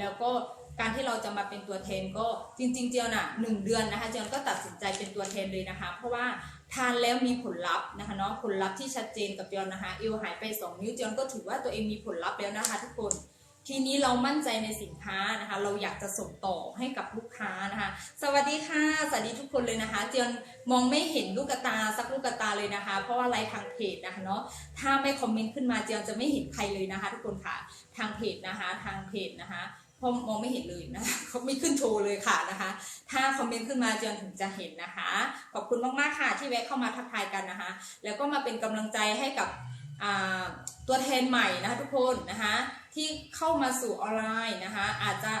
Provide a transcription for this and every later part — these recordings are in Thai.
แล้วก็การที่เราจะมาเป็นตัวแทนก็จริง ๆ เจียวน่ะหนึ่งเดือนนะคะเจียนก็ตัดสินใจเป็นตัวแทนเลยนะคะ เพราะว่าทานแล้วมีผลลัพธ์นะคะเนาะผลลัพธ์ที่ชัดเจนกับเจียนนะคะเอวหายไป 2 นิ้วเจียนก็ถือว่าตัวเองมีผลลัพธ์แล้วนะคะ ทุกคนทีนี้เรามั่นใจในสินค้านะคะ เราอยากจะส่งต่อให้กับลูกค้านะคะ สวัสดีค่ะ สวัสดีทุกคนเลยนะคะ เจียนมองไม่เห็นลูกตาสักลูกตาเลยนะคะ เพราะว่าไลฟ์ทางเพจนะคะเนาะ ถ้าไม่คอมเมนต์ขึ้นมาเจียนจะไม่เห็นใครเลยนะคะ ทุกคนค่ะ ทางเพจนะคะ ทางเพจนะคะ เพราะมองไม่เห็นเลยนะคะเขาไม่ขึ้นโชว์เลยค่ะนะคะ ถ้าคอมเมนต์ขึ้นมาเจนถึงจะเห็นนะคะ ขอบคุณมากๆค่ะที่แวะเข้ามาทักทายกันนะคะ แล้วก็มาเป็นกำลังใจให้กับตัวแทนใหม่นะคะทุกคนนะคะที่เข้ามาสู่ออนไลน์นะคะ อาจจะ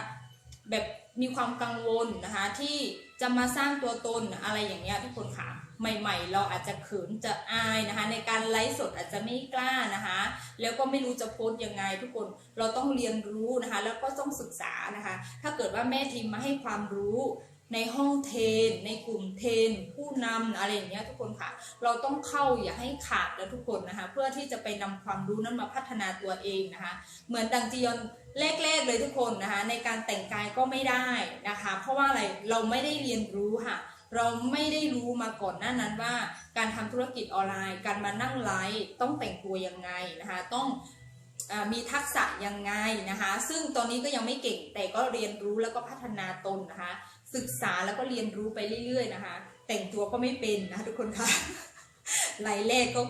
แบบมีความกังวลนะคะที่จะมาสร้างตัวตนอะไรอย่างเงี้ยทุกคนค่ะ ใหม่ ๆ เราอาจจะเขินจะอายนะคะ ในการไลฟ์สดอาจจะไม่กล้านะคะ แล้วก็ไม่รู้จะโพสต์ยังไง ทุกคนเราต้องเรียนรู้นะคะ แล้วก็ต้องศึกษานะคะ ถ้าเกิดว่าแม่ทีมมาให้ความรู้ในห้องเทรนในกลุ่มเทรนผู้นำอะไรอย่างเงี้ยทุกคนค่ะ เราต้องเข้าอย่าให้ขาดแล้วทุกคนนะคะ เพื่อที่จะไปนำความรู้นั้นมาพัฒนาตัวเองนะคะ เหมือนดังจียอนแรกๆเลยทุกคนนะคะ ในการแต่งกายก็ไม่ได้นะคะ เพราะว่าอะไรเราไม่ได้เรียนรู้ค่ะ เราไม่ได้รู้มาก่อนหน้านั้นว่า การทำธุรกิจออนไลน์ การมานั่งไลฟ์ต้องแต่งตัวยังไงนะคะต้องอมีทักษะยังไงนะคะ ซึ่งตอนนี้ก็ยังไม่เก่งแต่ก็เรียนรู้แล้วก็พัฒนาตนนะคะ ศึกษาแล้วก็เรียนรู้ไปเรื่อย ๆ นะคะ แต่งตัวก็ไม่เป็นนะคะทุกคนค่ะไลฟ์แรกก็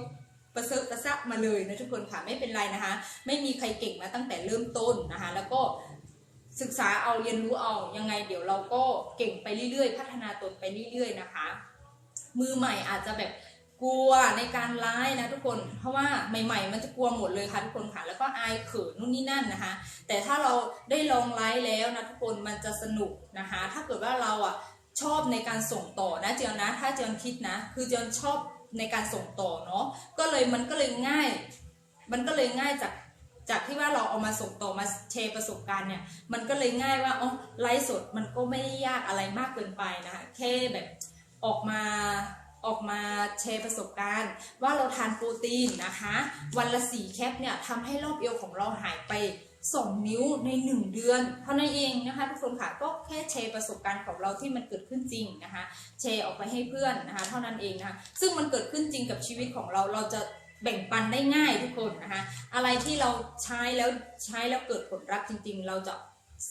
ประเสริฐประสะมาเลยนะทุกคนค่ะไม่เป็นไรนะคะ ไม่มีใครเก่งมาตั้งแต่เริ่มต้นนะคะ แล้วก็ ศึกษาเอาเรียนรู้เอายังไงเดี๋ยวเราก็เก่งไปเรื่อยๆ พัฒนาตนไปเรื่อยๆนะคะ มือใหม่อาจจะแบบกลัวในการไลฟ์นะทุกคน เพราะว่าใหม่ ๆ มันจะกลัวหมดเลยค่ะทุกคนค่ะ แล้วก็อายเขินนู่นนี่นั่นนะคะ แต่ถ้าเราได้ลองไลฟ์แล้วนะทุกคนมันจะสนุกนะคะ ถ้าเกิดว่าเราอะชอบในการส่งต่อนะเจียนนะ ถ้าเจียนคิดนะ คือเจียนชอบในการส่งต่อเนาะก็เลยมันก็เลยง่าย มันก็เลยง่ายจาก จากที่ว่าเราเอามาส่งต่อมาแชร์ประสบการณ์เนี่ย มันก็เลยง่ายว่าอ๋อไลฟ์สดมันก็ไม่ได้ยากอะไรมากเกินไปนะคะแค่แบบออกมาออกมาแชร์ประสบการณ์ ว่าเราทานโปรตีนนะคะ วันละสี่แคปเนี่ยทำให้รอบเอวของเราหายไป 2 นิ้วใน 1 เดือน เท่านั้นเองนะคะทุกคนค่ะก็แค่แชร์ประสบการณ์ของเราที่มันเกิดขึ้นจริงนะคะแชร์ออกไปให้เพื่อนนะคะ เท่านั้นเองนะคะซึ่งมันเกิดขึ้นจริงกับชีวิตของเราเราจะ แบ่งปันได้ง่ายทุกคนนะคะอะไรที่เราใช้แล้วใช้แล้วเกิดผลลัพธ์จริง ๆ เราจะ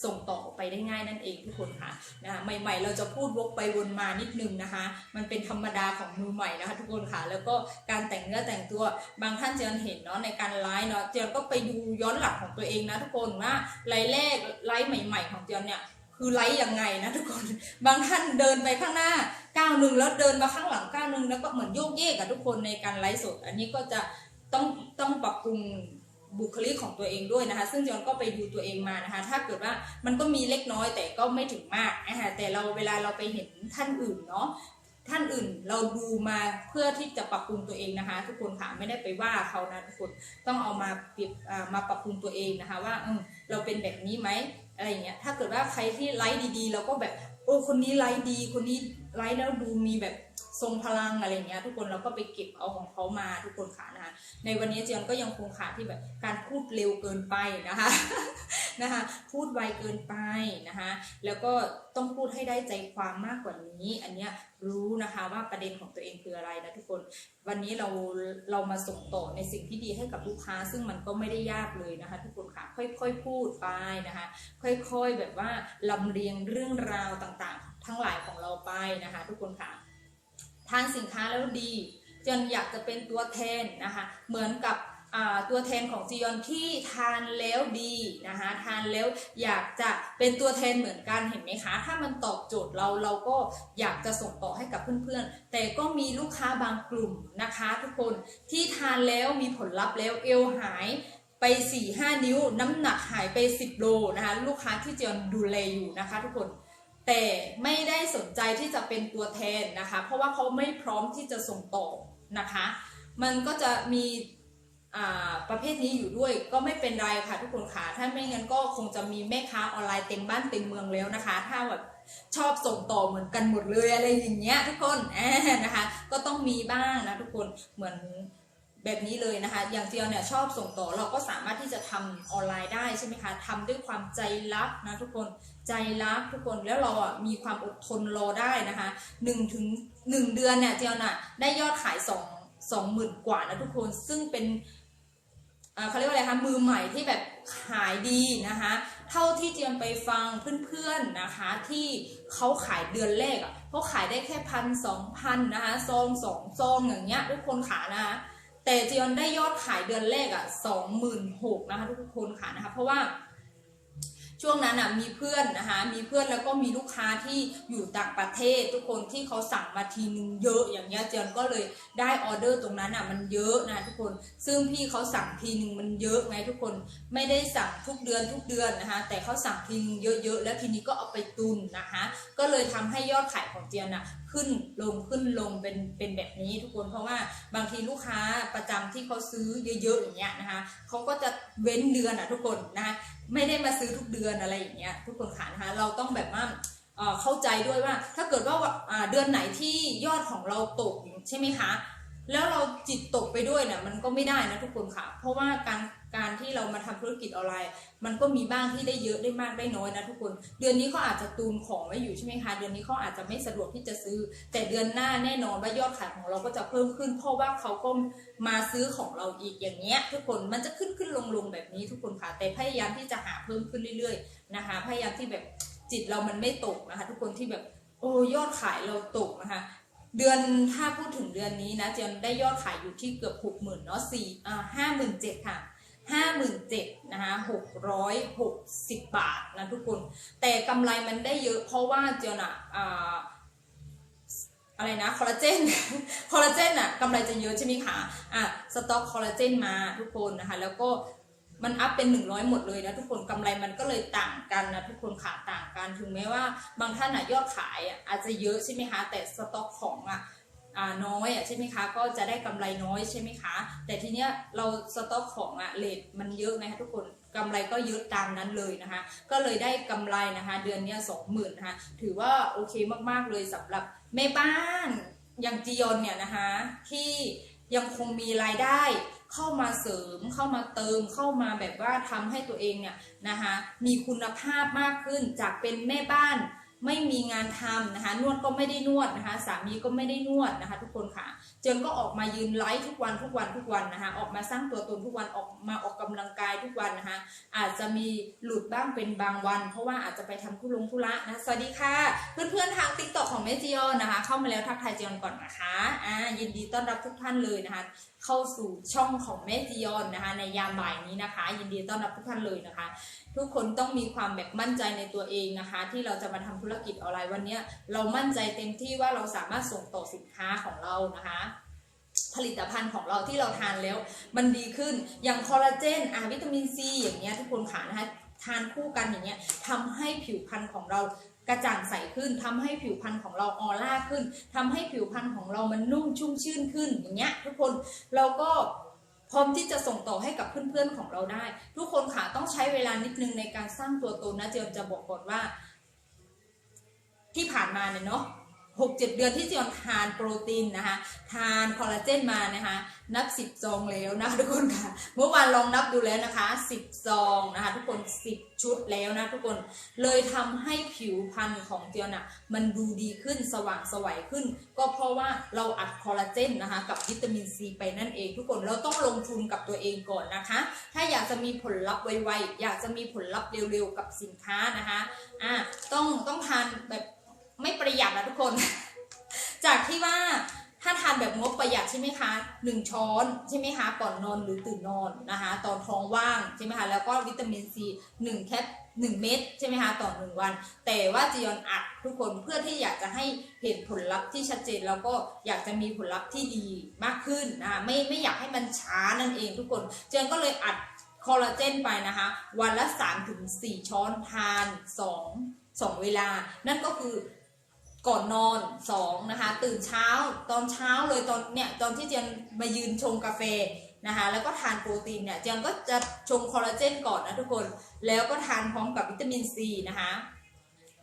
ส่งต่อไปได้ง่ายนั่นเองทุกคนค่ะนะคะใหม่ ๆ เราจะพูดวกไปวนมานิดนึงนะคะ มันเป็นธรรมดาของมือใหม่นะคะ ทุกคนค่ะ แล้วก็การแต่งเนื้อแต่งตัวบางท่านเจนเห็นเนาะในการไลฟ์เนาะเจนก็ไปดูย้อนหลังของตัวเองนะทุกคนว่าไลฟ์แรกไลฟ์ใหม่ ๆ ของเจนเนี่ย คือไลฟ์ยังไงนะทุกคนบางท่านเดินไปข้างหน้าก้าวหนึ่งแล้วเดินมาข้างหลังก้าวหนึ่งแล้วก็เหมือนโยกเยกกับทุกคนในการไลฟ์สด อันนี้ก็จะต้องต้องปรับปรุงบุคลิกของตัวเองด้วยนะคะ ซึ่งจอนก็ไปดูตัวเองมานะคะ ถ้าเกิดว่ามันก็มีเล็กน้อยแต่ก็ไม่ถึงมากนะคะแต่เราเวลาเราไปเห็นท่านอื่นเนาะท่านอื่นเราดูมาเพื่อที่จะปรับปรุงตัวเองนะคะ ทุกคนค่ะไม่ได้ไปว่าเขานะทุกคนต้องเอามาเปรียบมาปรับปรุงตัวเองนะคะ ว่าเออเราเป็นแบบนี้ไหม อะไรอย่างเงี้ยถ้าเกิดว่าใครที่ไลฟ์ดีๆ เราก็แบบโอ้คนนี้ไลฟ์ดี คนนี้ไลฟ์แล้วดูมีแบบ ทรงพลังอะไรเงี้ยทุกคนเราก็ไปเก็บเอาของเขามาทุกคนค่ะนะคะในวันนี้เจียนก็ยังคงขาดที่แบบการพูดเร็วเกินไปนะคะนะคะพูดไวเกินไปนะคะแล้วก็ต้องพูดให้ได้ใจความมากกว่านี้ อันเนี้ยรู้นะคะว่าประเด็นของตัวเองคืออะไรนะทุกคนวันนี้เราเรามาส่งต่อในสิ่งที่ดีให้กับลูกค้า ซึ่งมันก็ไม่ได้ยากเลยนะคะ ทุกคนค่ะค่อยๆพูดไปนะคะ ค่อยๆแบบว่าลำเลียงเรื่องราวต่างๆ ทั้งหลายของเราไปนะคะ ทุกคนค่ะ ทานสินค้าแล้วดี จนอยากจะเป็นตัวแทนนะคะเหมือนกับตัวแทนของจียอนที่ทานแล้วดีนะคะทานแล้วอยากจะเป็นตัวแทนเหมือนกันเห็นไหมคะ ถ้ามันตอบโจทย์เราเราก็อยากจะส่งต่อให้กับเพื่อนๆ แต่ก็มีลูกค้าบางกลุ่มนะคะ ทุกคนที่ทานแล้วมีผลลัพธ์แล้วเอวหายไป 4-5 นิ้ว น้ำหนักหายไป 10 โลนะคะลูกค้าที่จียอนดูแลอยู่นะคะ ทุกคน แต่ไม่ได้สนใจที่จะเป็นตัวแทนนะคะ เพราะว่าเขาไม่พร้อมที่จะส่งต่อนะคะ มันก็จะมีประเภทนี้อยู่ด้วยก็ไม่เป็นไรค่ะทุกคนค่ะ ถ้าไม่งั้นก็คงจะมีแม่ค้าออนไลน์เต็มบ้านเต็มเมืองแล้วนะคะ ถ้าแบบชอบส่งต่อเหมือนกันหมดเลยอะไรอย่างเงี้ยทุกคนนะคะ ก็ต้องมีบ้างนะทุกคนเหมือน แบบนี้เลยนะคะ อย่างเจียวเนี่ยชอบส่งต่อเราก็สามารถที่จะทำออนไลน์ได้ใช่ไหมคะทำด้วยความใจรักนะทุกคนใจรักทุกคนแล้วเราอะมีความอดทนรอได้นะคะหนึ่งถึงหนึ่งเดือนเนี่ยเจียวน่ะได้ยอดขายสองสองหมื่นกว่านะทุกคนซึ่งเป็นเขาเรียกว่าอะไรคะมือใหม่ที่แบบขายดีนะคะเท่าที่เจียมไปฟังเพื่อนๆนะคะ ที่เขาขายเดือนแรกอะเขาขายได้แค่พันสองพันนะคะซองสองซองอย่างเงี้ยทุกคนขานะคะ แต่เจียนได้ยอดขายเดือนแรกอะสองหมื่นหกนะคะทุกคนค่ะนะคะเพราะว่า ช่วงนั้นอะมีเพื่อนนะคะมีเพื่อนแล้วก็มีลูกค้าที่อยู่ต่างประเทศ ทุกคนที่เขาสั่งมาทีนึงเยอะอย่างเงี้ยเจียนก็เลยได้ออเดอร์ตรงนั้นอะมันเยอะนะทุกคนซึ่งพี่เขาสั่งทีนึงมันเยอะไงทุกคนไม่ได้สั่งทุกเดือนทุกเดือนนะคะแต่เขาสั่งทีนึงเยอะๆ แล้วทีนี้ก็เอาไปตุนนะคะก็เลยทำให้ยอดขายของเจียนอะขึ้นลงขึ้นลงเป็นเป็นแบบนี้ทุกคนเพราะว่าบางทีลูกค้าประจำที่เขาซื้อเยอะๆอย่างเงี้ยนะคะเขาก็จะเว้นเดือนอะทุกคนนะคะ ไม่ได้มาซื้อทุกเดือนอะไรอย่างเงี้ยทุกคนขานะคะเราต้องแบบว่าเข้าใจด้วยว่า ถ้าเกิดว่าเดือนไหนที่ยอดของเราตกใช่ไหมคะ แล้วเราจิตตกไปด้วยเนี่ยมันก็ไม่ได้นะทุกคนค่ะ เพราะว่าการการที่เรามาทำธุรกิจออนไลน์ มันก็มีบ้างที่ได้เยอะได้มากได้น้อยนะทุกคน เดือนนี้เขาอาจจะตูนของไว้อยู่ใช่ไหมคะเดือนนี้เขาอาจจะไม่สะดวกที่จะซื้อ แต่เดือนหน้าแน่นอนว่ายอดขายของเราก็จะเพิ่มขึ้น เพราะว่าเขาก็มาซื้อของเราอีกอย่างเงี้ย ทุกคนมันจะขึ้นขึ้นลงลงแบบนี้ทุกคนค่ะ แต่พยายามที่จะหาเพิ่มขึ้นเรื่อยๆนะคะ พยายามที่แบบจิตเรามันไม่ตกนะคะ ทุกคนที่แบบโอ้ยอดขายเราตกนะคะ เดือนถ้าพูดถึงเดือนนี้นะเจียนได้ยอดขายอยู่ที่เกือบหกหมื่นเนาะสี่อ่าห้าหมื่นเจ็ดค่ะห้าหมื่นเจ็ดนะคะหกร้อยหกสิบบาทนะทุกคน แต่กำไรมันได้เยอะเพราะว่าเจียนอะอ่าอะไรนะคอลลาเจนคอลลาเจนอะกำไรจะเยอะใช่ไหมคะอะสต็อกคอลลาเจนมาทุกคนนะคะ แล้วก็ มันอัพเป็น 100 หมดเลยนะทุกคนกำไรมันก็เลยต่างกันนะทุกคนขาต่างกันถึงแม้ว่าบางท่านอะยอดขายอะอาจจะเยอะใช่ไหมคะแต่สต็อกของอะน้อยอะใช่ไหมคะก็จะได้กำไรน้อยใช่ไหมคะ แต่ทีเนี้ยเราสต็อกของอะเลทมันเยอะไงคะทุกคนกำไรก็เยอะตามนั้นเลยนะคะ ก็เลยได้กำไรนะคะ เดือนเนี้ยสองหมื่นนะคะถือว่าโอเคมากๆเลยสำหรับแม่บ้านอย่างจียอนเนี่ยนะคะที่ยังคงมีรายได้ เข้ามาเสริม เข้ามาเติม เข้ามาแบบว่าทำให้ตัวเองเนี่ยนะคะมีคุณภาพมากขึ้นจากเป็นแม่บ้านไม่มีงานทำนะคะ นวดก็ไม่ได้นวดนะคะ สามีก็ไม่ได้นวดนะคะ ทุกคนค่ะ เจนก็ออกมายืนไลฟ์ทุกวันทุกวันทุกวันนะคะ ออกมาสร้างตัวตนทุกวันออกมาออกกำลังกายทุกวันนะคะ อาจจะมีหลุดบ้างเป็นบางวัน เพราะว่าอาจจะไปทำธุลงธุระนะสวัสดีค่ะ เพื่อนๆทางติ๊กต็อกของแม่จียอนนะคะ เข้ามาแล้วทักทายจียอนก่อนนะคะอ่ายินดีต้อนรับทุกท่านเลยนะคะ เข้าสู่ช่องของแม่จียอนนะคะ ในยามบ่ายนี้นะคะ ยินดีต้อนรับทุกท่านเลยนะคะ ทุกคนต้องมีความแบบมั่นใจในตัวเองนะคะ ที่เราจะมาทำธุรกิจออนไลน์วันนี้เรามั่นใจเต็มที่ว่าเราสามารถส่งต่อสินค้าของเรานะคะผลิตภัณฑ์ของเราที่เราทานแล้ว มันดีขึ้นอย่างคอลลาเจนอ่าวิตามินซีอย่างเงี้ยทุกคนขานะคะทานคู่กันอย่างเงี้ยทำให้ผิวพรรณของเรา กระจ่างใสขึ้นทำให้ผิวพรรณของเราออร่าขึ้นทำให้ผิวพรรณของเรามันนุ่มชุ่มชื่นขึ้นอย่างเงี้ยทุกคนเราก็พร้อมที่จะส่งต่อให้กับเพื่อนๆของเราได้ ทุกคนค่ะต้องใช้เวลานิดนึงในการสร้างตัวตนนะเจมจะบอกก่อนว่า ที่ผ่านมาเนี่ยเนาะ หกเจ็ดเดือนที่เจียนทานโปรตีนนะคะ ทานคอลลาเจนมานะคะ นับสิบซองแล้วนะคะทุกคนค่ะ เมื่อวานลองนับดูแล้วนะคะสิบซองนะคะ ทุกคนสิบชุดแล้วนะทุกคนเลยทำให้ผิวพรรณของเจียนอะมันดูดีขึ้นสว่างสวัยขึ้น ก็เพราะว่าเราอัดคอลลาเจนนะคะ กับวิตามินซีไปนั่นเอง ทุกคนเราต้องลงทุนกับตัวเองก่อนนะคะ ถ้าอยากจะมีผลลัพธ์ไวๆอยากจะมีผลลัพธ์เร็วๆกับสินค้านะคะอะต้องต้องทานแบบ ไม่ประหยัดนะทุกคน จากที่ว่าถ้าทานแบบงบประหยัดใช่ไหมคะหนึ่งช้อนใช่ไหมคะก่อนนอนหรือตื่นนอนนะคะตอนท้องว่างใช่ไหมคะแล้วก็วิตามินซีหนึ่งแคปหนึ่งเม็ดใช่ไหมคะต่อหนึ่งวัน แต่ว่าจียอนอัดทุกคนเพื่อที่อยากจะให้เห็นผลลัพธ์ที่ชัดเจนแล้วก็อยากจะมีผลลัพธ์ที่ดีมากขึ้นนะคะไม่ไม่อยากให้มันช้านั่นเองทุกคนเจียอนก็เลยอัดคอลลาเจนไปนะคะ วันละ 3-4ถึงช้อนทาน 2 2 เวลา นั่นก็คือ ก่อนนอนสองนะคะตื่นเช้าตอนเช้าเลยตอนเนี่ยตอนที่เจียนมายืนชงกาแฟนะคะแล้วก็ทานโปรตีนเนี่ยเจียนก็จะชงคอลลาเจนก่อนนะทุกคนแล้วก็ทานพร้อมกับวิตามินซีนะคะ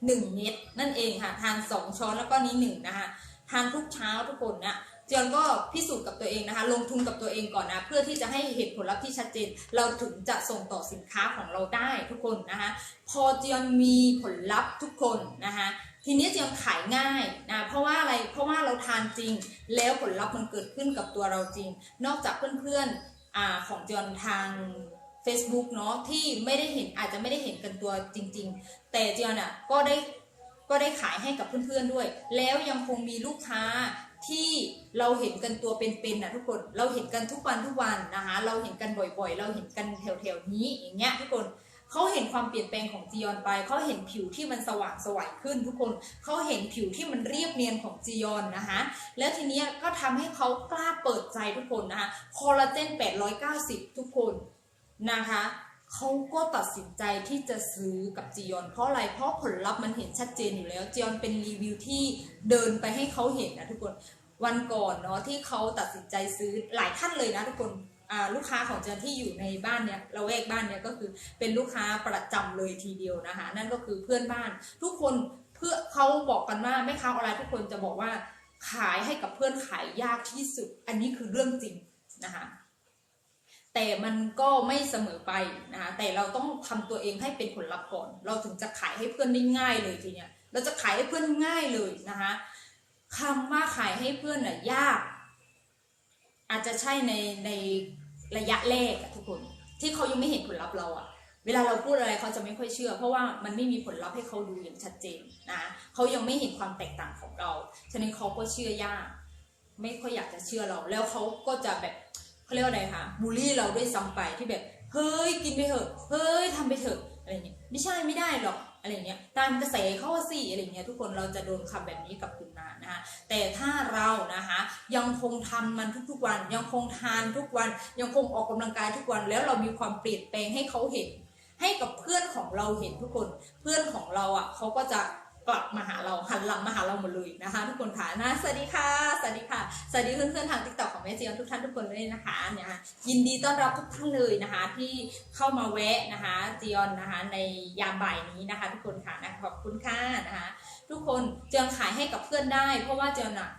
หนึ่งเม็ดนั่นเองค่ะทานสองช้อนแล้วก็นี้หนึ่งนะคะทานทุกเช้าทุกคนนะเจียนก็พิสูจน์กับตัวเองนะคะ ลงทุนกับตัวเองก่อนนะ เพื่อที่จะให้เหตุผลลัพธ์ที่ชัดเจน เราถึงจะส่งต่อสินค้าของเราได้ทุกคนนะคะ พอเจียนมีผลลัพธ์ทุกคนนะคะ ทีนี้เจียนขายง่ายนะเพราะว่าอะไรเพราะว่าเราทานจริง แล้วผลลัพธ์มันเกิดขึ้นกับตัวเราจริง นอกจากเพื่อนๆอของเจียนทาง Facebook เนาะที่ไม่ได้เห็นอาจจะไม่ได้เห็นกันตัวจริง ๆ แต่เจียนอะก็ได้ก็ได้ขายให้กับเพื่อนๆด้วย แล้วยังคงมีลูกค้าที่เราเห็นกันตัวเป็นๆนะทุกคนเราเห็นกันทุกวันทุกวันนะคะเราเห็นกันบ่อยๆ เราเห็นกันแถวๆนี้อย่างเงี้ยทุกคน เขาเห็นความเปลี่ยนแปลงของจียอนไป เขาเห็นผิวที่มันสว่างสวยขึ้นทุกคน เขาเห็นผิวที่มันเรียบเนียนของจียอนนะคะ แล้วทีเนี้ยก็ทำให้เขากล้าเปิดใจทุกคนนะคะ คอลลาเจน 890 ทุกคนนะคะเขาก็ตัดสินใจที่จะซื้อกับจียอน เพราะอะไร เพราะผลลัพธ์มันเห็นชัดเจนอยู่แล้ว จียอนเป็นรีวิวที่เดินไปให้เขาเห็นนะทุกคน วันก่อนเนาะที่เขาตัดสินใจซื้อหลายท่านเลยนะทุกคน ลูกค้าของเจนที่อยู่ในบ้านเนี่ยเราแวกบ้านเนี่ยก็คือเป็นลูกค้าประจำเลยทีเดียวนะคะ นั่นก็คือเพื่อนบ้าน ทุกคนเพื่อเขาบอกกันว่าแม่ค้าออนไลน์ทุกคนจะบอกว่าขายให้กับเพื่อนขายยากที่สุด อันนี้คือเรื่องจริงนะคะแต่มันก็ไม่เสมอไปนะคะแต่เราต้องทำตัวเองให้เป็นผลลัพธ์ก่อน เราถึงจะขายให้เพื่อนได้ง่ายเลยทีเนี้ยเราจะขายให้เพื่อนง่ายเลยนะคะคำว่าขายให้เพื่อนน่ะยาก อาจจะใช่ในใน ระยะแรกอะทุกคน ที่เขายังไม่เห็นผลลัพธ์เราอะเวลาเราพูดอะไรเขาจะไม่ค่อยเชื่อ เพราะว่ามันไม่มีผลลัพธ์ให้เขาดูอย่างชัดเจนนะเขายังไม่เห็นความแตกต่างของเราฉะนั้นเขาก็เชื่อยาก ไม่ค่อยอยากจะเชื่อเรา แล้วเขาก็จะแบบเขาเรียกว่าอะไรคะบูลลี่เราด้วยซ้ำไปที่แบบ เฮ้ยกินไปเถอะ เฮ้ยทำไปเถอะอะไรเงี้ยไม่ใช่ไม่ได้หรอก อะไรเงี้ยตามกระแสเข้าสิอะไรเงี้ยทุกคนเราจะโดนคำแบบนี้กับคุณนานะคะแต่ถ้าเรานะคะยังคงทำมันทุกๆวัน ยังคงทานทุกวัน ยังคงออกกำลังกายทุกวัน แล้วเรามีความเปลี่ยนแปลงให้เขาเห็น ให้กับเพื่อนของเราเห็นทุกคน เพื่อนของเราอะเขาก็จะ กลับมาหาเราหันหลังมาหาเราหมดเลยนะคะ ทุกคนค่ะนะสวัสดีค่ะสวัสดีค่ะสวัสดีเพื่อนๆทางติ๊กต็อกของแม่เจียนทุกท่านทุกคนเลยนะคะเนี่ยยินดีต้อนรับทุกท่านเลยนะคะ ที่เข้ามาแวะนะคะเจียนนะคะในยามบ่ายนี้นะคะ ทุกคนค่ะนะขอบคุณค่ะนะคะทุกคนเจียนขายให้กับเพื่อนได้ เพราะว่าเจียนอะ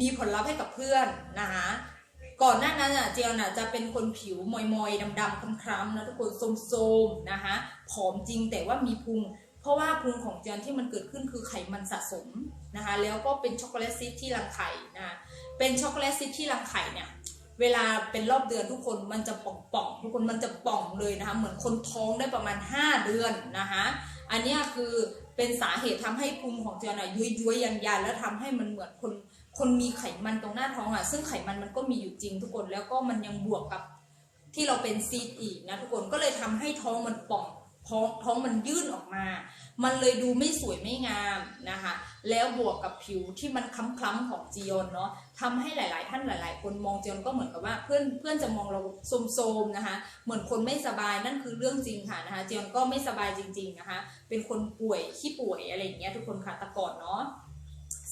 มีผลลัพธ์ให้กับเพื่อนนะคะก่อนหน้านั้นอะเจียนอะจะเป็นคนผิวมอยๆดำๆคล้ำๆนะทุกคนโซมๆนะคะผอมจริงแต่ว่ามีพุง เพราะว่าพุงของเจียนที่มันเกิดขึ้นคือไขมันสะสมนะคะแล้วก็เป็นช็อกโกแลตซิสที่รังไข่นะะเป็นช็อกโกแลตซิสที่รังไข่เนี่ยเวลาเป็นรอบเดือนทุกคนมันจะป่องๆทุกคนมันจะป่องเลยนะคะเหมือนคนท้องได้ประมาณ 5 เดือนนะคะอันนี้คือเป็นสาเหตุทำให้พุงของเจียนอะยุยยุยยันยันแล้วทำให้มันเหมือนคนคนมีไขมันตรงหน้าท้องอะซึ่งไขมันมันก็มีอยู่จริงทุกคนแล้วก็มันยังบวกกับที่เราเป็นซีดอีกนะทุกคนก็เลยทำให้ท้องมันป่อง ท้องท้องมันยื่นออกมา มันเลยดูไม่สวยไม่งามนะคะ แล้วบวกกับผิวที่มันคล้ำๆของจียอนเนาะทำให้หลาย ๆ ท่านหลาย ๆ คนมองจียอนก็เหมือนกับว่าเพื่อนเพื่อนจะมองเราโสมๆนะคะ เหมือนคนไม่สบายนั่นคือเรื่องจริงค่ะนะคะจียอนก็ไม่สบายจริง ๆ นะคะ เป็นคนป่วยขี้ป่วยอะไรอย่างเงี้ยทุกคนค่ะแต่ก่อนเนาะ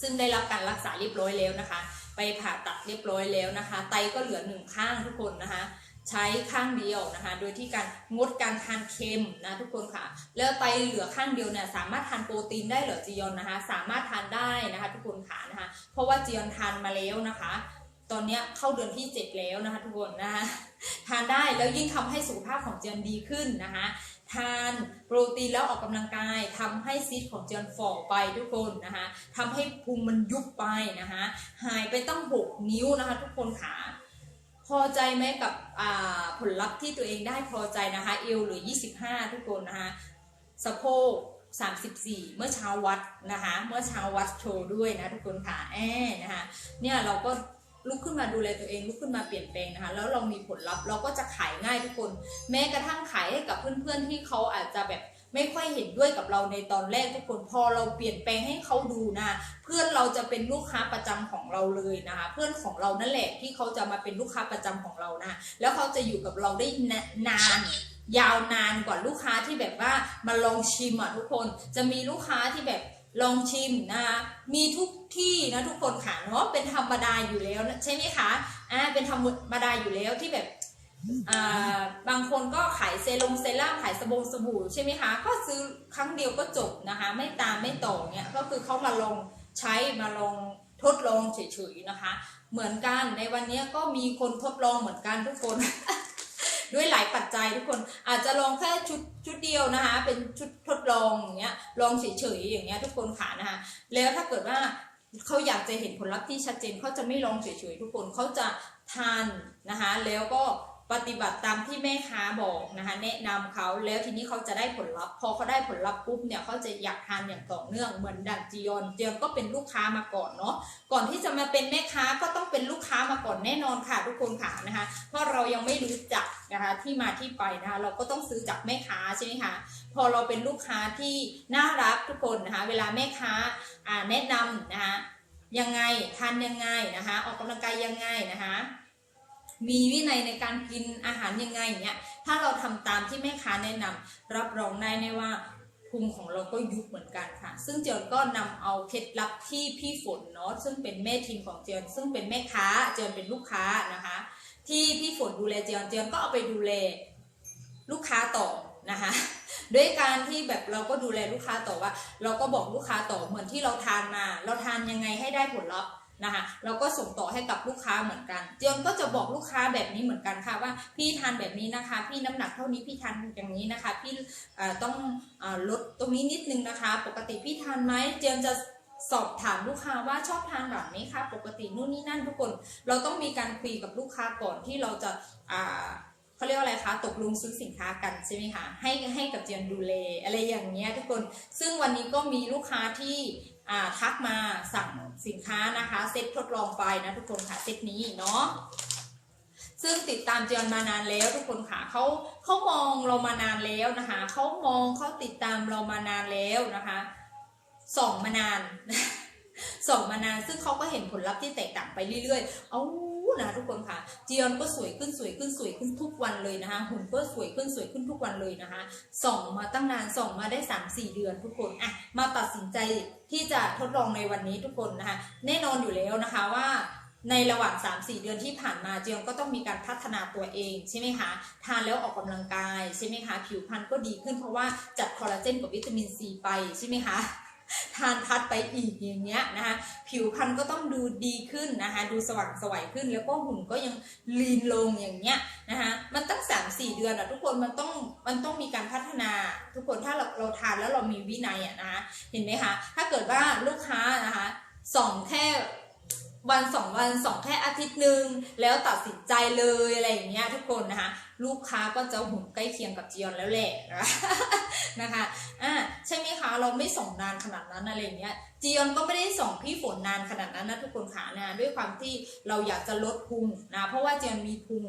ซึ่งได้รับการรักษาเรียบร้อยแล้วนะคะ ไปผ่าตัดเรียบร้อยแล้วนะคะ ไตก็เหลือหนึ่งข้างทุกคนนะคะ ใช้ข้างเดียวนะคะ โดยที่การงดการทานเค็มนะทุกคนค่ะ แล้วไตเหลือข้างเดียวเนี่ยสามารถทานโปรตีนได้เหรอจียอนนะคะ สามารถทานได้นะคะ ทุกคนค่ะนะคะ เพราะว่าจียอนทานมาแล้วนะคะ ตอนนี้เข้าเดือนที่ 7 แล้วนะคะทุกคนนะคะทานได้แล้วยิ่งทำให้สุขภาพของเจียนดีขึ้นนะคะทานโปรตีนแล้วออกกำลังกายทำให้ซีดของเจียนฝ่อไปทุกคนนะคะทำให้พุงมันยุบไปนะคะหายไปตั้ง 6 นิ้วนะคะ ทุกคนค่ะ พอใจไหมกับผลลัพธ์ที่ตัวเองได้พอใจนะคะเอวหรือ 25 ทุกคนนะคะสะโพก34 เมื่อเช้าวัดนะคะเมื่อเช้าวัดโชว์ด้วยนะทุกคนค่ะแอบนะคะเนี่ยเราก็ลุกขึ้นมาดูแลตัวเองลุกขึ้นมาเปลี่ยนแปลงนะคะแล้วเรามีผลลัพธ์เราก็จะขายง่ายทุกคน แม้กระทั่งขายให้กับเพื่อนๆที่เขาอาจจะแบบ ไม่ค่อยเห็นด้วยกับเราในตอนแรกทุกคนพอเราเปลี่ยนแปลงให้เขาดูนะ เพื่อนเราจะเป็นลูกค้าประจำของเราเลยนะคะ เพื่อนของเรานั่นแหละที่เขาจะมาเป็นลูกค้าประจำของเรานะ แล้วเขาจะอยู่กับเราได้นานยาวนานกว่าลูกค้าที่แบบว่ามาลองชิมอะทุกคนจะมีลูกค้าที่แบบลองชิมนะคะมีทุกที่นะทุกคนค่ะเนาะเป็นธรรมดาอยู่แล้วใช่ไหมคะอ่าเป็นธรรมดาอยู่แล้วที่แบบ บางคนก็ขายเซรั่มเซรั่มขายสบงสบู่ใช่ไหมคะ ก็ซื้อครั้งเดียวก็จบนะคะ ไม่ตามไม่ต่อเนี่ยก็คือเขามาลองใช้มาลองทดลองเฉยๆนะคะ เหมือนกันในวันนี้ก็มีคนทดลองเหมือนกันทุกคน ด้วยหลายปัจจัยทุกคนอาจจะลองแค่ชุดชุดเดียวนะคะ เป็นชุดทดลองอย่างเงี้ยลองเฉยๆอย่างเงี้ยทุกคนค่ะนะคะแล้วถ้าเกิดว่าเขาอยากจะเห็นผลลัพธ์ที่ชัดเจนเขาจะไม่ลองเฉยๆทุกคนเขาจะทานนะคะแล้วก็ ปฏิบัติตามที่แม่ค้าบอกนะคะแนะนำเขาแล้วทีนี้เขาจะได้ผลลัพธ์ พอเขาได้ผลลัพธ์ปุ๊บเนี่ยเขาจะอยากทานอย่างต่อเนื่องเหมือนดันจียอนจียอนก็เป็นลูกค้ามาก่อนเนาะก่อนที่จะมาเป็นแม่ค้าก็ต้องเป็นลูกค้ามาก่อนแน่นอนค่ะทุกคนค่ะนะคะเพราะเรายังไม่รู้จักนะคะที่มาที่ไปนะคะเราก็ต้องซื้อจากแม่ค้าใช่ไหมคะพอเราเป็นลูกค้าที่น่ารักทุกคนนะคะเวลาแม่ค้าอ่าแนะนำนะคะยังไงทานยังไงนะคะออกกำลังกายยังไงนะคะ มีวินัยในการกินอาหารยังไงเนี่ยถ้าเราทำตามที่แม่ค้าแนะนำรับรองได้แน่ว่าพุงของเราก็ยุบเหมือนกันค่ะ ซึ่งเจียนก็นำเอาเคล็ดลับที่พี่ฝนเนาะซึ่งเป็นแม่ทีมของเจียนซึ่งเป็นแม่ค้าเจียนเป็นลูกค้านะคะ ที่พี่ฝนดูแลเจียนเจียนก็เอาไปดูแลลูกค้าต่อนะคะด้วยการที่แบบเราก็ดูแลลูกค้าต่อว่า เราก็บอกลูกค้าต่อเหมือนที่เราทานมา เราทานยังไงให้ได้ผลลัพธ์ นะคะเราก็ส่งต่อให้กับลูกค้าเหมือนกันเจียนก็จะบอกลูกค้าแบบนี้เหมือนกันค่ะว่าพี่ทานแบบนี้นะคะ พี่น้ำหนักเท่านี้พี่ทานอย่างนี้นะคะ พี่ต้องอลดตรงนี้นิดนึงนะคะ ปกติพี่ทานไหมเจียนจะสอบถามลูกค้าว่าชอบทานแบบนี้คะปกตินู่นนี่นั่นทุกคน เราต้องมีการคุยกับลูกค้าก่อนที่เราจะาเขาเรียกว่าอะไรคะตกลงซื้อสินค้ากันใช่ไหมคะให้ให้กับเจียนดูแลอะไรอย่างเงี้ยทุกคน ซึ่งวันนี้ก็มีลูกค้าที่ ทักมาสั่งสินค้านะคะ เซตทดลองไปนะทุกคนค่ะเซตนี้เนาะซึ่งติดตามเจียนมานานแล้วทุกคนค่ะเขาเขามองเรามานานแล้วนะคะเขามองเขาติดตามเรามานานแล้วนะคะส่องมานานส่องมานานซึ่งเขาก็เห็นผลลัพธ์ที่แตกต่างไปเรื่อยๆ เอา นะทุกคนค่ะจียอนก็สวยขึ้นสวยขึ้นสวยขึ้นทุกวันเลยนะคะหุ่นก็สวยขึ้นสวยขึ้นทุกวันเลยนะคะส่องมาตั้งนานส่องมาได้ 3 4 เดือนทุกคนอะมาตัดสินใจที่จะทดลองในวันนี้ทุกคนนะคะแน่นอนอยู่แล้วนะคะว่าในระหว่าง 3-4 เดือนที่ผ่านมาเจียงก็ต้องมีการพัฒนาตัวเองใช่ไหมคะทานแล้วออกกำลังกายใช่ไหมคะผิวพรรณก็ดีขึ้นเพราะว่าจัดคอลลาเจนกับวิตามินซีไปใช่ไหมคะ ทานทัดไปอีกอย่างเงี้ยนะคะผิวพรรณก็ต้องดูดีขึ้นนะคะดูสว่างสวยขึ้น แล้วก็หุ่นก็ยังลีนลงอย่างเงี้ยนะคะมันตั้งสามสี่เดือนอะทุกคนมันต้องมันต้องมีการพัฒนา ทุกคนถ้าเราเราทานแล้วเรามีวินัยอะนะคะเห็นไหมคะถ้าเกิดว่าลูกค้านะคะส่องแค่ วันสองวันส่องแค่อาทิตย์หนึ่งแล้วตัดสินใจเลยอะไรอย่างเงี้ยทุกคนนะคะ ลูกค้าก็จะหุ่นใกล้เคียงกับจียอนแล้วแหละนะคะอ่าใช่ไหมคะเราไม่ส่งนานขนาดนั้นอะไรเงี้ยจียอนก็ไม่ได้ส่งพี่ฝนนานขนาดนั้นนะทุกคนค่ะนะด้วยความที่เราอยากจะลดพุงนะเพราะว่าจียอนมีพุง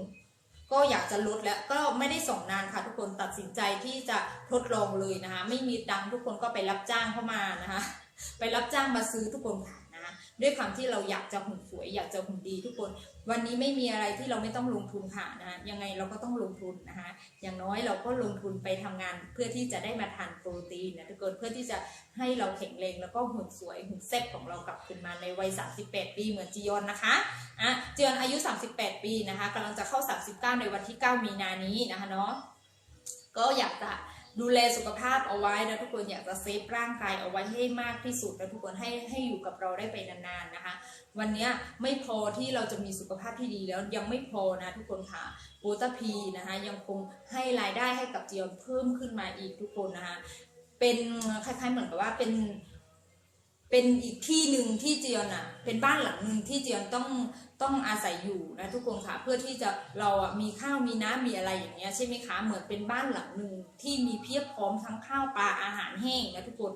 ก็อยากจะลดแล้วก็ไม่ได้ส่งนานค่ะ ทุกคนตัดสินใจที่จะทดลองเลยนะคะ ไม่มีตังทุกคนก็ไปรับจ้างเข้ามานะคะ ไปรับจ้างมาซื้อทุกคนค่ะ ด้วยความที่เราอยากจะหุ่นสวย อยากจะหุ่นดีทุกคน วันนี้ไม่มีอะไรที่เราไม่ต้องลงทุนค่ะนะยังไงเราก็ต้องลงทุนนะคะอย่างน้อยเราก็ลงทุนไปทำงานเพื่อที่จะได้มาทานโปรตีนนะทุกคนเพื่อที่จะให้เราแข็งแรงแล้วก็หุ่นสวยหุ่นเซ็ตของเรากลับคืนมาในวัย 38 ปีเหมือนจียอนนะคะอะจียอนอายุ 38 ปีนะคะกำลังจะเข้า 39 ในวันที่ 9 มีนานี้นะคะเนาะก็อยากจะ ดูแลสุขภาพเอาไว้นะทุกคนอยากจะเซฟร่างกายเอาไว้ให้มากที่สุดนะทุกคนให้ให้อยู่กับเราได้ไปนานๆนะคะ วันนี้ไม่พอที่เราจะมีสุขภาพที่ดีแล้วยังไม่พอนะทุกคนค่ะโบตาพีนะคะยังคงให้รายได้ให้กับเจียมเพิ่มขึ้นมาอีกทุกคนนะคะเป็นคล้ายๆเหมือนกับว่าเป็น เป็นอีกที่หนึ่งที่เจียนอะ เป็นบ้านหลังหนึ่งที่เจียนต้องต้องอาศัยอยู่นะทุกคนค่ะ เพื่อที่จะเราอะมีข้าวมีน้ำมีอะไรอย่างเงี้ยใช่ไหมคะเหมือนเป็นบ้านหลังหนึ่งที่มีเพียบพร้อมทั้งข้าวปลาอาหารแห้งนะทุกคน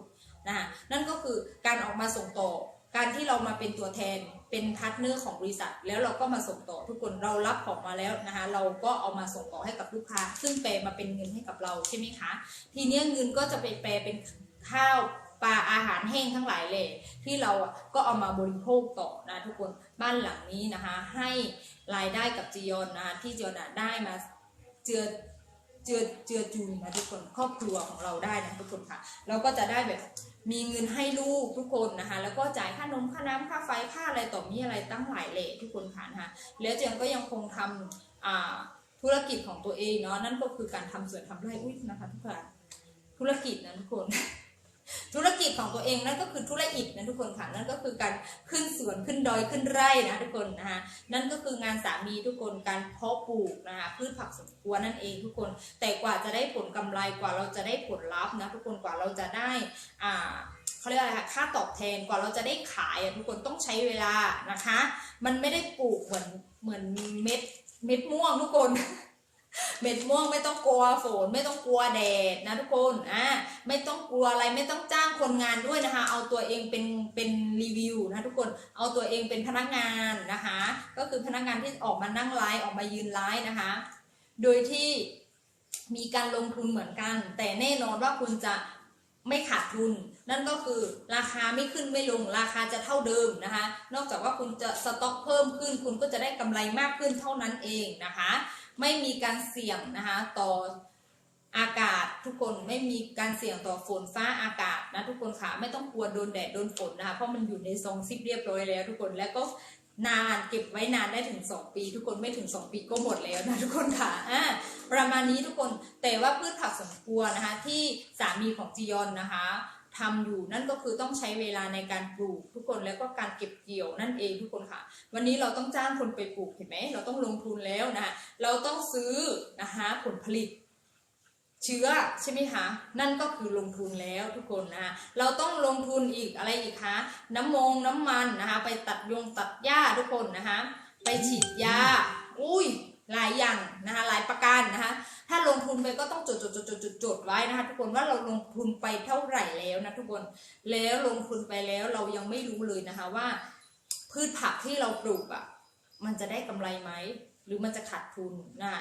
นะนั่นก็คือการออกมาส่งต่อ การที่เรามาเป็นตัวแทนเป็นพาร์ทเนอร์ของบริษัท แล้วเราก็มาส่งต่อทุกคนเรารับของมาแล้วนะคะ เราก็เอามาส่งต่อให้กับลูกค้า ซึ่งแปลมาเป็นเงินให้กับเราใช่ไหมคะ ทีเนี้ยเงินก็จะไปแปลเป็นข้าว ปลาอาหารแห้งทั้งหลายเลยที่เราก็เอามาบริโภคต่อนะทุกคนบ้านหลังนี้นะคะให้รายได้กับจียอนนะที่จียอนได้มาเจือเจือเจือจูนนะทุกคนครอบครัวของเราได้นะทุกคนค่ะเราก็จะได้แบบมีเงินให้ลูกทุกคนนะคะแล้วก็จ่ายค่านมค่าน้ำค่าไฟค่าอะไรต่อมีอะไรตั้งหลายเละทุกคนค่ะนะคะแล้วเจียนก็ยังคงทำอ่าธุรกิจของตัวเองเนาะนั่นก็คือการทำสวนทำไร่อุ้ยนะคะทุกคนธุรกิจนะทุกคน ธุรกิจของตัวเองนั่นก็คือธุรกิจนะทุกคนค่ะนั่นก็คือการขึ้นสวนขึ้นดอยขึ้นไร่นะทุกคนนะคะนั่นก็คืองานสามีทุกคนการเพาะปลูกนะคะพืชผักสวนครัวนั่นเองทุกคน แต่กว่าจะได้ผลกำไรกว่าเราจะได้ผลลัพธ์นะทุกคนกว่าเราจะได้อ่าเขาเรียกอะไรคะค่าตอบแทนกว่าเราจะได้ขายทุกคนต้องใช้เวลานะคะ มันไม่ได้ปลูกเหมือนเหมือนเม็ดเม็ดม่วงทุกคน เม็ดม่วงไม่ต้องกลัวฝนไม่ต้องกลัวแดดนะทุกคนอ่าไม่ต้องกลัวอะไรไม่ต้องจ้างคนงานด้วยนะคะ เอาตัวเองเป็นเป็นรีวิวนะทุกคนเอาตัวเองเป็นพนักงานนะคะ ก็คือพนักงานที่ออกมานั่งไลฟ์ออกมายืนไลฟ์นะคะ โดยที่มีการลงทุนเหมือนกัน แต่แน่นอนว่าคุณจะไม่ขาดทุน นั่นก็คือราคาไม่ขึ้นไม่ลงราคาจะเท่าเดิมนะคะ นอกจากว่าคุณจะสต็อกเพิ่มขึ้น คุณก็จะได้กำไรมากขึ้นเท่านั้นเองนะคะ ไม่มีการเสี่ยงนะคะต่ออากาศทุกคนไม่มีการเสี่ยงต่อฝนฟ้าอากาศนะทุกคนค่ะไม่ต้องกลัวโดนแดดโดนฝนนะคะเพราะมันอยู่ในซองซิปเรียบร้อยแล้ว ทุกคนแล้วก็นานเก็บไว้นานได้ถึง 2 ปี ทุกคนไม่ถึง 2 ปีก็หมดแล้วนะทุกคนค่ะอ่าประมาณนี้ทุกคนแต่ว่าพืชผักสวนครัวนะคะที่สามีของจียอนนะคะ ทำอยู่ นั่นก็คือต้องใช้เวลาในการปลูกทุกคนแล้วก็การเก็บเกี่ยวนั่นเองทุกคนค่ะ วันนี้เราต้องจ้างคนไปปลูกเห็นไหมเราต้องลงทุนแล้วนะคะเราต้องซื้อนะคะผลผลิตเชื้อใช่ไหมคะนั่นก็คือลงทุนแล้วทุกคนนะคะเราต้องลงทุนอีกอะไรอีกคะน้ำมงน้ำมันนะคะ ไปตัดยงตัดหญ้าทุกคนนะคะ ไปฉีดยาอุ้ยหลายอย่างนะคะหลายประการนะคะ ถ้าลงทุนไปก็ต้องจดจดจดจดจดจดไว้นะคะทุกคนว่าเราลงทุนไปเท่าไหร่แล้วนะทุกคนแล้วลงทุนไปแล้วเรายังไม่รู้เลยนะคะว่า พืชผักที่เราปลูกอะมันจะได้กำไรไหมหรือมันจะขาดทุนนะ